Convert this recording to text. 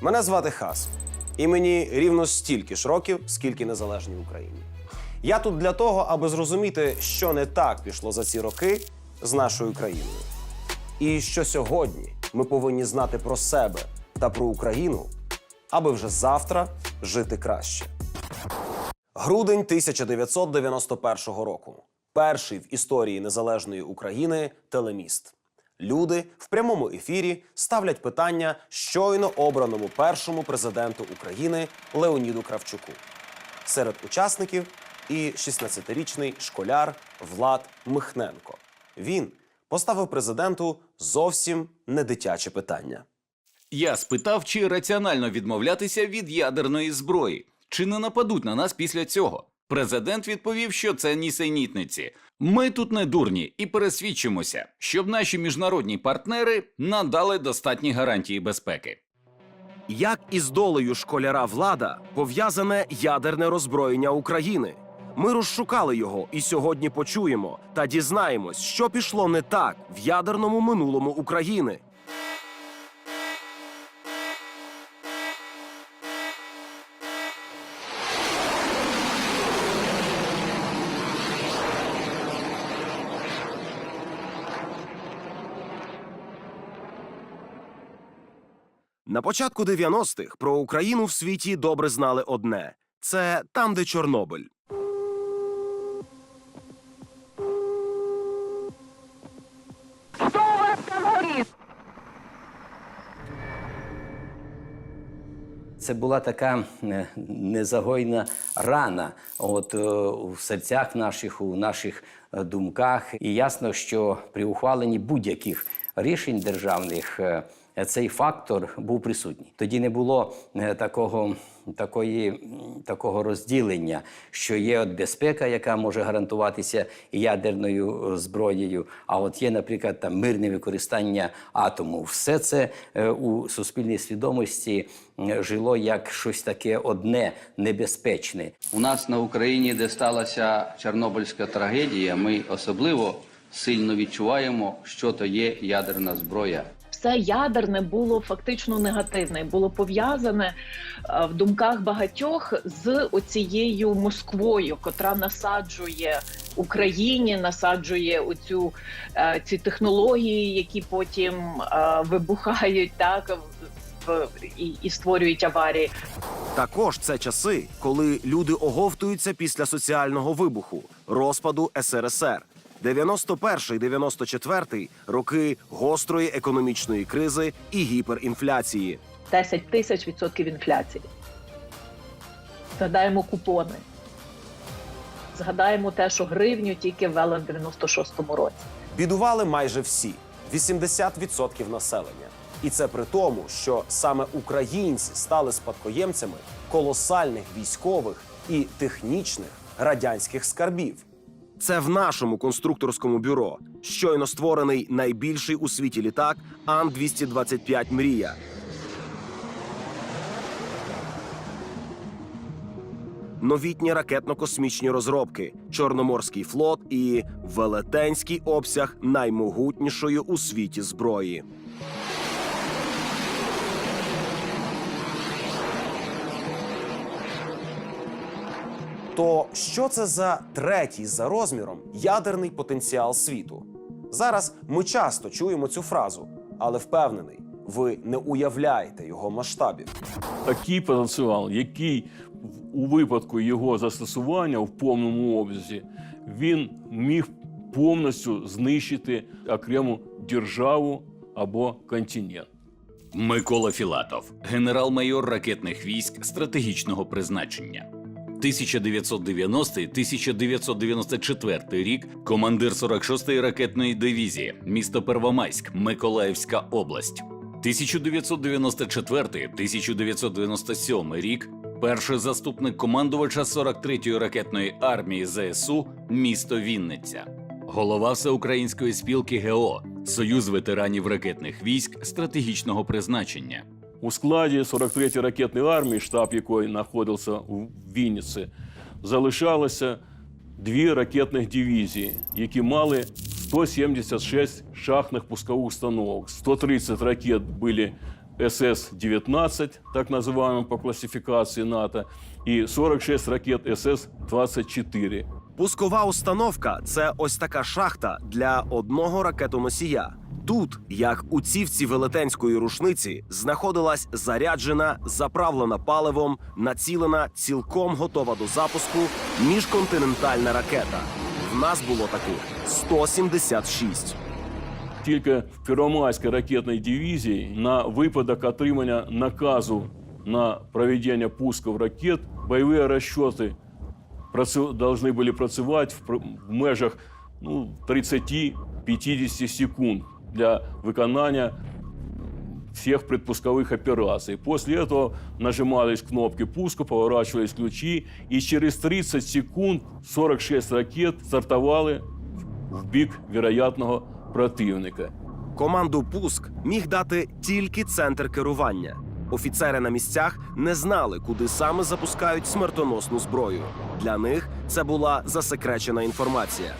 Мене звати Хас, і мені рівно стільки ж років, скільки незалежній Україні. Я тут для того, аби зрозуміти, що не так пішло за ці роки з нашою країною. І що сьогодні ми повинні знати про себе та про Україну, аби вже завтра жити краще. Грудень 1991 року. Перший в історії незалежної України телеміст. Люди в прямому ефірі ставлять питання щойно обраному першому президенту України Леоніду Кравчуку. Серед учасників і 16-річний школяр Влад Михненко. Він поставив президенту зовсім не дитяче питання. Я спитав, чи раціонально відмовлятися від ядерної зброї, чи не нападуть на нас після цього. Президент відповів, що це нісенітниці. Ми тут не дурні і пересвідчимося, щоб наші міжнародні партнери надали достатні гарантії безпеки. Як із долею школяра влада пов'язане ядерне роззброєння України? Ми розшукали його і сьогодні почуємо та дізнаємось, що пішло не так в ядерному минулому України. На початку 90-х про Україну в світі добре знали одне: це там, де Чорнобиль. Це була така е, незагойна рана от, е, у серцях наших, у наших е, думках. І ясно, що при ухваленні будь-яких рішень державних е, цей фактор був присутній. Тоді не було е, такого, такої, такого розділення, що є от безпека, яка може гарантуватися ядерною е, зброєю. А от є, наприклад, там мирне використання атому. Все це е, у суспільній свідомості е, жило як щось таке одне небезпечне. У нас на Україні, де сталася Чорнобильська трагедія, ми особливо сильно відчуваємо, що то є ядерна зброя. Все ядерне було фактично негативне, було пов'язане е, в думках багатьох з оцією Москвою, котра насаджує Україні, насаджує оцю е, ці технології, які потім е, вибухають так в і, і створюють аварії. Також це часи, коли люди оговтуються після соціального вибуху, розпаду СРСР. 91-94 роки гострої економічної кризи і гіперінфляції. 10 тисяч відсотків інфляції. Згадаємо купони. Згадаємо те, що гривню тільки ввели в 96-му році. Бідували майже всі 80% населення. І це при тому, що саме українці стали спадкоємцями колосальних військових і технічних радянських скарбів. Це в нашому конструкторському бюро щойно створений найбільший у світі літак Ан-225 Мрія. Новітні ракетно-космічні розробки, Чорноморський флот і велетенський обсяг наймогутнішої у світі зброї. То що це за третій за розміром ядерний потенціал світу? Зараз ми часто чуємо цю фразу, але впевнений, ви не уявляєте його масштабів. такий потенціал, який в- у випадку його застосування в повному обсязі, він міг повністю знищити окрему державу або континент. Микола Філатов, генерал-майор ракетних військ стратегічного призначення. 1990-1994 рік командир 46-ї ракетної дивізії, місто Первомайськ, Миколаївська область. 1994-1997 рік перший заступник командувача 43-ї ракетної армії ЗСУ, місто Вінниця. Голова Всеукраїнської спілки ГЕО, Союз ветеранів ракетних військ стратегічного призначення. У складі 43-ї ракетної армії, штаб якої знаходився у Вінниці, залишалося дві ракетних дивізії, які мали 176 шахтних пускових установок. 130 ракет були СС-19, так называемый по классификации НАТО, и 46 ракет СС-24. Пускова установка це ось така шахта для одного ракетоносія. Тут, як у цівці велетенської рушниці, знаходилась заряджена, заправлена паливом, націлена, цілком готова до запуску міжконтинентальна ракета. В нас було таких 176. Тільки в Первомайській ракетній дивізії на випадок отримання наказу на проведення пусків ракет бойові розчоти должны были працювати в, пр- в межах ну, 30-50 секунд для виконання всех предпусковых операций. После этого нажимались кнопки пуска, поворачивались ключи, и через 30 секунд 46 ракет стартовали в бік вероятного противника. Команду пуск міг дати тільки центр керування. Офіцери на місцях не знали, куди саме запускають смертоносну зброю. Для них це була засекречена інформація.